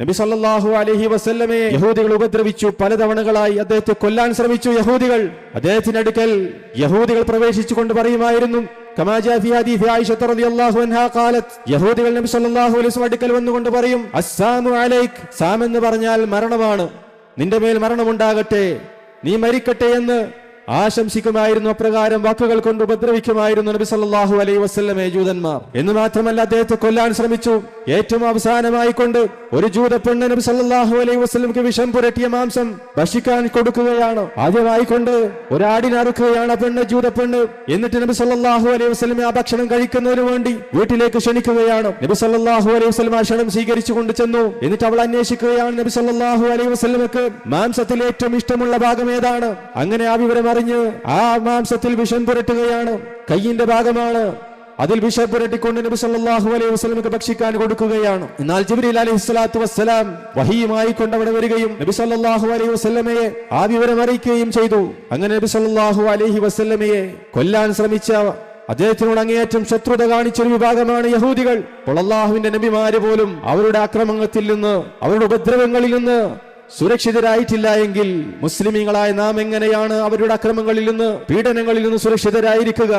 നബി സല്ലാഹു അലഹി വസ്ല്ലമെ യഹൂദികൾ ഉപദ്രവിച്ചു പലതവണകളായി അദ്ദേഹത്തെ കൊല്ലാൻ ശ്രമിച്ചു യഹൂദികൾ. അദ്ദേഹത്തിന്റെ അടുക്കൽ യഹൂദികൾ പ്രവേശിച്ചുകൊണ്ട് പറയുമായിരുന്നു യഹൂദികൾ നബി സല്ലല്ലാഹു അലൈഹി വസല്ലം അടുക്കൽ വന്നുകൊണ്ട് പറയും അസ്സാമു അലൈക്. സാം എന്ന് പറഞ്ഞാൽ മരണമാണ്. നിന്റെ മേൽ മരണമുണ്ടാകട്ടെ. നീ മരിക്കട്ടെ എന്ന് ആശംസിക്കുമായിരുന്നു അപ്രകാരം വാക്കുകൾ കൊണ്ട് ഉപദ്രവിക്കുമായിരുന്നു നബി സല്ലാഹു അലൈ വസല്ലമെ ജൂതന്മാർ. എന്ന് മാത്രമല്ല അദ്ദേഹത്തെ കൊല്ലാൻ ശ്രമിച്ചു. ഏറ്റവും അവസാനമായി കൊണ്ട് ഒരു ജൂത പെണ്ണ് നബി സല്ലാഹു അലൈ വസല്ലമക്ക് വിഷം പുരട്ടിയ മാംസം ഭക്ഷിക്കാൻ കൊടുക്കുകയാണ്. ആദ്യമായി കൊണ്ട് ഒരാടിനറുക്കുകയാണ് പെണ്ണ് ജൂത പെണ്ണ്. എന്നിട്ട് നബി സല്ലാഹു അലൈഹി വസ്ലമെ ആ ഭക്ഷണം കഴിക്കുന്നതിന് വേണ്ടി വീട്ടിലേക്ക് ക്ഷണിക്കുകയാണ്. നബി സല്ലാഹു അലൈഹി വസ്ലം ആ ക്ഷണം സ്വീകരിച്ചു കൊണ്ട് ചെന്നു. എന്നിട്ട് അവൾ അന്വേഷിക്കുകയാണ് നബി സല്ലാഹു അലൈഹി വസ്ലമക്ക് മാംസത്തിൽ ഏറ്റവും ഇഷ്ടമുള്ള ഭാഗം ഏതാണ്? അങ്ങനെ ആ വിവരം അറിഞ്ഞ് ആ മാംസത്തിൽ വിഷം പുരട്ടുകയാണ്. കയ്യിന്റെ ഭാഗമാണ്. അതിൽ വിഷം പുരട്ടിക്കൊണ്ട് നബി സല്ലല്ലാഹു അലൈഹി വസല്ലമക്ക് ഭക്ഷിക്കാൻ കൊടുക്കുകയാണ്. എന്നാൽ ജിബ്രീൽ അലൈഹി സ്വലാത്തു വസ്സലാം വഹിയുമായി കൊണ്ടവിടെ വരികയും നബി സല്ലല്ലാഹു അലൈഹി വസല്ലമയെ ആ വിവരം അറിയിക്കുകയും ചെയ്തു. അങ്ങനെ നബി സല്ലല്ലാഹു അലൈഹി വസല്ലമയെ കൊല്ലാൻ ശ്രമിച്ച അദ്ദേഹത്തിനോട് അങ്ങേയറ്റം ശത്രുത കാണിച്ചൊരു വിഭാഗമാണ് യഹൂദികൾ. അപ്പോൾ നബിമാര് പോലും അവരുടെ ആക്രമണത്തിൽ നിന്ന് അവരുടെ ഉപദ്രവങ്ങളിൽ നിന്ന് സുരക്ഷിതരായിട്ടില്ല എങ്കിൽ മുസ്ലിമീങ്ങളായ നാം എങ്ങനെയാണ് അവരുടെ അക്രമങ്ങളിൽ നിന്ന് പീഡനങ്ങളിൽ നിന്ന് സുരക്ഷിതരായിരിക്കുക?